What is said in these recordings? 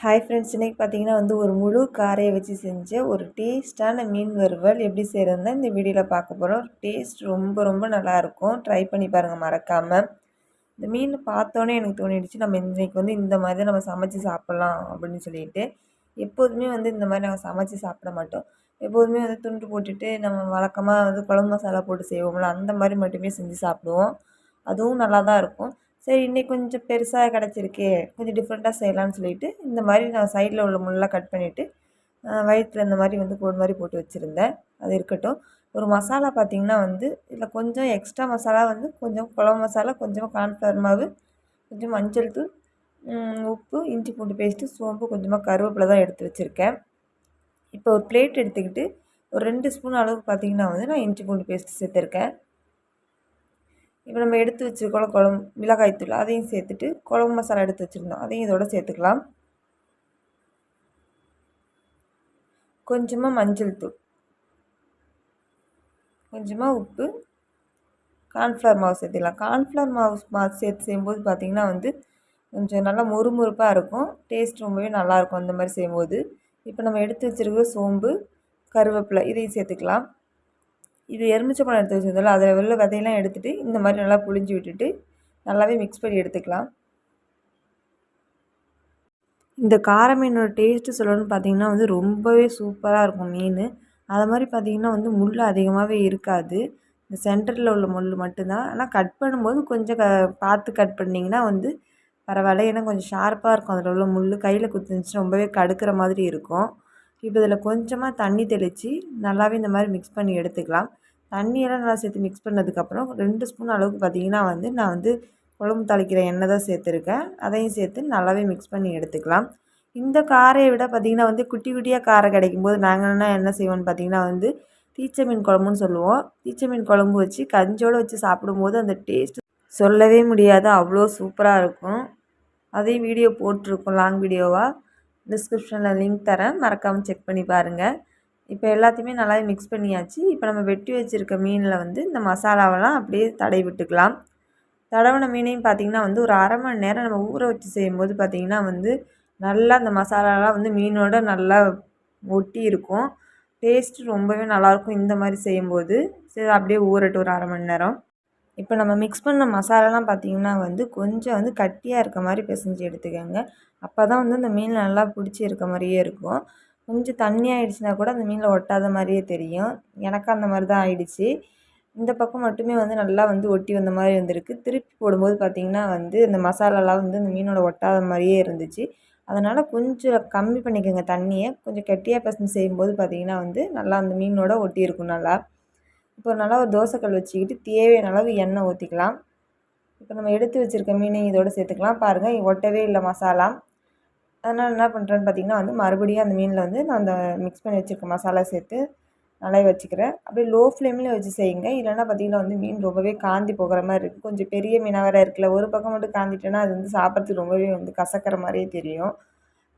Hi friends இன்றைக்கி பார்த்தீங்கன்னா வந்து ஒரு முழு காரையை வச்சு செஞ்ச ஒரு டேஸ்ட்டான மீன் வறுவல் எப்படி செய்கிறதுனா இந்த வீடியோவில் பார்க்க போகிறோம் டேஸ்ட் ரொம்ப ரொம்ப நல்லாயிருக்கும் ட்ரை பண்ணி பாருங்கள் மறக்காமல் இந்த மீன் பார்த்தோன்னே எனக்கு தோணிடுச்சு. நம்ம இன்றைக்கி வந்து இந்த மாதிரி தான் நம்ம சமைச்சு சாப்பிட்லாம் அப்படின்னு சொல்லிட்டு. எப்போதுமே வந்து இந்த மாதிரி நாங்கள் சமைச்சு சாப்பிட மாட்டோம். எப்போதுமே வந்து துண்டு போட்டுட்டு நம்ம வழக்கமாக வந்து குழம்பு மசாலா போட்டு செய்வோம்ல அந்த மாதிரி மட்டுமே செஞ்சு சாப்பிடுவோம். அதுவும் நல்லா தான் இருக்கும். சரி இன்றைக்கி கொஞ்சம் பெருசாக கிடச்சிருக்கே கொஞ்சம் டிஃப்ரெண்ட்டாக செய்யலான்னு சொல்லிட்டு இந்த மாதிரி நான் சைடில் உள்ள முள்ளெலாம் கட் பண்ணிவிட்டு வயிற்றில் இந்த மாதிரி வந்து கோடு மாதிரி போட்டு வச்சுருந்தேன். அது இருக்கட்டும். ஒரு மசாலா பார்த்திங்கன்னா வந்து இதில் கொஞ்சம் எக்ஸ்ட்ரா மசாலா வந்து கொஞ்சம் குழம்பு மசாலா கொஞ்சமாக கான்ஃப்ளவர் மாவு கொஞ்சம் மஞ்சள் தூள் உப்பு இஞ்சி பூண்டு பேஸ்ட்டு சோம்பு கொஞ்சமாக கருவேப்பிலை தான் எடுத்து வச்சுருக்கேன். இப்போ ஒரு பிளேட் எடுத்துக்கிட்டு ஒரு ரெண்டு ஸ்பூன் அளவுக்கு பார்த்திங்கன்னா வந்து நான் இஞ்சி பூண்டு பேஸ்ட்டு சேர்த்துருக்கேன். இப்போ நம்ம எடுத்து வச்சிருக்கோம் குழம்பு மிளகாய்த்தூள் அதையும் சேர்த்துட்டு குழம்பு மசாலா எடுத்து வச்சுருந்தோம். அதையும் இதோட சேர்த்துக்கலாம். கொஞ்சமாக மஞ்சள் தூள் கொஞ்சமாக உப்பு கார்ன்ஃப்ளவர் மாவு சேர்த்துக்கலாம். கார்ன்ஃப்ளவர் மாவு மாவு சேர்த்து செய்யும்போது பார்த்திங்கன்னா வந்து கொஞ்சம் நல்லா முறுமுறுப்பாக இருக்கும். டேஸ்ட் ரொம்பவே நல்லாயிருக்கும் அந்த மாதிரி செய்யும்போது. இப்போ நம்ம எடுத்து வச்சுருக்க சோம்பு கருவேப்பிலை இதையும் சேர்த்துக்கலாம். இது எலுமிச்சை எடுத்து வச்சுருந்தோம்ல அதில் உள்ள விதையெல்லாம் எடுத்துகிட்டு இந்த மாதிரி நல்லா புழிஞ்சு விட்டுட்டு நல்லாவே மிக்ஸ் பண்ணி எடுத்துக்கலாம். இந்த கார மீனோட டேஸ்ட்டு சொல்லணும்னு பார்த்தீங்கன்னா வந்து ரொம்பவே சூப்பராக இருக்கும் மீன். அது மாதிரி பார்த்திங்கன்னா வந்து முள் அதிகமாகவே இருக்காது. இந்த சென்டரில் உள்ள முள் மட்டும்தான். ஆனால் கட் பண்ணும்போது கொஞ்சம் க பார்த்து கட் பண்ணிங்கன்னா வந்து பரவாயில்ல. ஏன்னா கொஞ்சம் ஷார்ப்பாக இருக்கும். அதில் உள்ள முள் கையில் குத்துனுச்சு ரொம்பவே கடுக்கிற மாதிரி இருக்கும். இப்போ இதில் கொஞ்சமாக தண்ணி தெளித்து நல்லாவே இந்த மாதிரி மிக்ஸ் பண்ணி எடுத்துக்கலாம். தண்ணியெல்லாம் நல்லா சேர்த்து மிக்ஸ் பண்ணதுக்கப்புறம் ரெண்டு ஸ்பூன் அளவுக்கு பார்த்திங்கன்னா வந்து நான் வந்து குழம்பு தாளிக்கிற எண்ணெய் தான் சேர்த்துருக்கேன். அதையும் சேர்த்து நல்லாவே மிக்ஸ் பண்ணி எடுத்துக்கலாம். இந்த காரையை விட பார்த்திங்கன்னா வந்து குட்டி குட்டியாக காரை கிடைக்கும் போது நாங்கள் என்ன என்ன செய்வோம்னு பார்த்திங்கன்னா வந்து தீச்ச மீன் குழம்புன்னு சொல்லுவோம். தீச்ச மீன் குழம்பு வச்சு கஞ்சோடு வச்சு சாப்பிடும்போது அந்த டேஸ்ட் சொல்லவே முடியாது. அவ்வளோ சூப்பராக இருக்கும். அதையும் வீடியோ போட்டிருக்கோம் லாங் வீடியோவாக டிஸ்கிரிப்ஷனில் லிங்க் தரேன். மறக்காமல் செக் பண்ணி பாருங்கள் இப்போ எல்லாத்தையுமே நல்லாவே மிக்ஸ் பண்ணியாச்சு. இப்போ நம்ம வெட்டி வச்சுருக்க மீனில் வந்து இந்த மசாலாவெல்லாம் அப்படியே தடை விட்டுக்கலாம். தடவின மீனையும் பார்த்திங்கன்னா வந்து ஒரு அரை மணி நேரம் நம்ம ஊற வச்சு செய்யும்போது பார்த்திங்கன்னா வந்து நல்லா அந்த மசாலாலாம் வந்து மீனோட நல்லா ஒட்டி இருக்கும். டேஸ்ட்டு ரொம்பவே நல்லாயிருக்கும் இந்த மாதிரி செய்யும்போது. சரி அப்படியே ஊறட்டும் ஒரு அரை மணி நேரம். இப்போ நம்ம மிக்ஸ் பண்ண மசாலாலாம் பார்த்திங்கன்னா வந்து கொஞ்சம் வந்து கட்டியாக இருக்க மாதிரி பிசைஞ்சு எடுத்துக்கோங்க. அப்போ தான் வந்து அந்த மீன் நல்லா பிடிச்சி இருக்க மாதிரியே இருக்கும். கொஞ்சம் தண்ணி ஆகிடுச்சினா கூட அந்த மீனில் ஒட்டாத மாதிரியே தெரியும். எனக்கு அந்த மாதிரி தான் ஆகிடுச்சி இந்த பக்கம் மட்டுமே வந்து நல்லா வந்து ஒட்டி வந்த மாதிரி வந்திருக்கு. திருப்பி போடும்போது பார்த்திங்கன்னா வந்து இந்த மசாலாலாம் வந்து இந்த மீனோட ஒட்டாத மாதிரியே இருந்துச்சு. அதனால் கொஞ்சம் கம்மி பண்ணிக்கோங்க தண்ணியை. கொஞ்சம் கெட்டியாக பசங்க செய்யும்போது பார்த்திங்கன்னா வந்து நல்லா அந்த மீனோட ஒட்டி இருக்கும் நல்லா. இப்போ நல்லா ஒரு தோசைக்கல் வச்சுக்கிட்டு தேவையான அளவு எண்ணெய் ஊற்றிக்கலாம் இப்போ நம்ம எடுத்து வச்சுருக்க மீனை இதோடு சேர்த்துக்கலாம். பாருங்கள் ஒட்டவே இல்லை மசாலா. அதனால் என்ன பண்ணுறேன்னு பார்த்திங்கன்னா வந்து மறுபடியும் அந்த மீனில் வந்து நான் அந்த மிக்ஸ் பண்ணி வச்சுருக்க மசாலா சேர்த்து நல்லா வச்சுக்கிறேன். அப்படியே லோ ஃப்ளேமில் வச்சு செய்யுங்க. இல்லைன்னா பார்த்திங்கன்னா வந்து மீன் ரொம்பவே காந்தி போகிற மாதிரி இருக்குது கொஞ்சம் பெரிய மீனாக வேறு இருக்குல்ல. ஒரு பக்கம் மட்டும் காந்திட்டேன்னா அது வந்து சாப்பிட்றதுக்கு ரொம்பவே வந்து கசக்கிற மாதிரியே தெரியும்.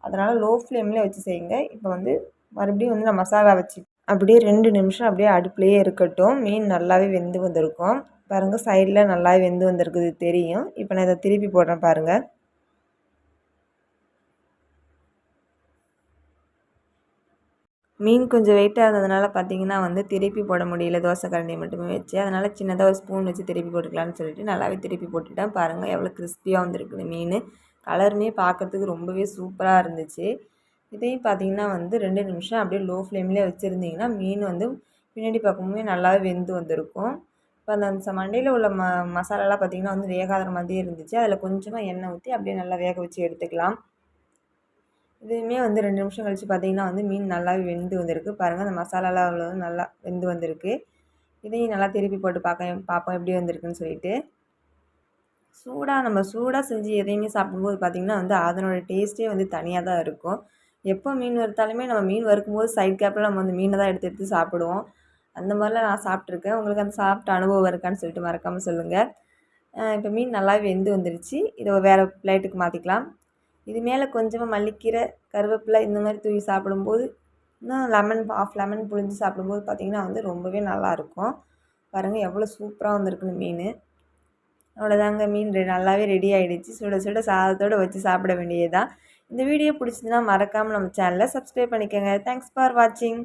அதனால் லோ ஃப்ளேமில் வச்சு செய்யுங்க. இப்போ வந்து மறுபடியும் வந்து நான் மசாலா வச்சு அப்படியே ரெண்டு நிமிஷம் அப்படியே அடுப்புலேயே இருக்கட்டும். மீன் நல்லாவே வெந்து வந்திருக்கும். பாருங்கள் சைடில் நல்லாவே வெந்து வந்திருக்குது தெரியும். இப்போ நான் இதை திருப்பி போடுறேன் பாருங்கள் மீன் கொஞ்சம் வெயிட்டாக இருந்ததுனால பார்த்தீங்கன்னா வந்து திருப்பி போட முடியல. தோசை கரண்டி மட்டுமே வச்சு. அதனால் சின்னதாக ஒரு ஸ்பூன் வச்சு திருப்பி போட்டுக்கலான்னு சொல்லிட்டு நல்லாவே திருப்பி போட்டுட்டேன். பாருங்கள் எவ்வளோ கிறிஸ்பியாக வந்துருக்குது மீன். கலருமே பார்க்குறதுக்கு ரொம்பவே சூப்பராக இருந்துச்சு. இதையும் பார்த்தீங்கன்னா வந்து ரெண்டு நிமிஷம் அப்படியே லோ ஃப்ளேம்லேயே வச்சுருந்தீங்கன்னா மீன் வந்து பின்னாடி பக்கமுமே நல்லாவே வெந்து வந்திருக்கும். இப்போ அந்த மண்டையில் உள்ள ம மசாலாலாம் பார்த்திங்கன்னா வந்து வேகாத மாதிரியே இருந்துச்சு. அதில் கொஞ்சமாக எண்ணெய் ஊற்றி அப்படியே நல்லா வேக வச்சு எடுத்துக்கலாம். இதுவுமே வந்து ரெண்டு நிமிஷம் கழித்து பார்த்திங்கன்னா வந்து மீன் நல்லாவே வெந்து வந்திருக்கு. பாருங்கள் அந்த மசாலாலாம் அவ்வளோ நல்லா வெந்து வந்திருக்கு. இதையும் நல்லா திருப்பி போட்டு பார்க்க பார்ப்போம் எப்படி வந்திருக்குன்னு சொல்லிட்டு. சூடாக நம்ம சூடாக செஞ்சு எதையுமே சாப்பிடும்போது பார்த்திங்கன்னா வந்து அதனோட டேஸ்ட்டே வந்து தனியாக தான் இருக்கும். எப்போ மீன் வறுத்தாலுமே நம்ம மீன் வறுக்கும்போது சைட் கேப்பில் நம்ம வந்து மீனை தான் எடுத்து எடுத்து சாப்பிடுவோம். அந்த மாதிரிலாம் நான் சாப்பிட்ருக்கேன் உங்களுக்கு அந்த சாப்பிட்ட அனுபவம் இருக்கான்னு சொல்லிட்டு மறக்காமல் சொல்லுங்கள் இப்போ மீன் நல்லாவே வெந்து வந்துருச்சு. இதை வேறு பிளேட்டுக்கு மாற்றிக்கலாம் இது மேலே கொஞ்சமாக மல்லிக்கீரை கருவேப்பிலை இந்த மாதிரி தூவி சாப்பிடும்போது இன்னும் லெமன் ஆஃப் லெமன் புழிஞ்சு சாப்பிடும்போது பார்த்திங்கன்னா வந்து ரொம்பவே நல்லாயிருக்கும் பாருங்கள் எவ்வளோ சூப்பராக வந்திருக்குன்னு மீன். அவ்வளோதாங்க மீன் நல்லாவே ரெடி ஆகிடுச்சு சுட சுட சாதத்தோடு வச்சு சாப்பிட வேண்டியது தான் இந்த வீடியோ பிடிச்சதுன்னா மறக்காமல் நம்ம சேனலை சப்ஸ்கிரைப் பண்ணிக்கோங்க. தேங்க்ஸ் ஃபார் வாட்சிங்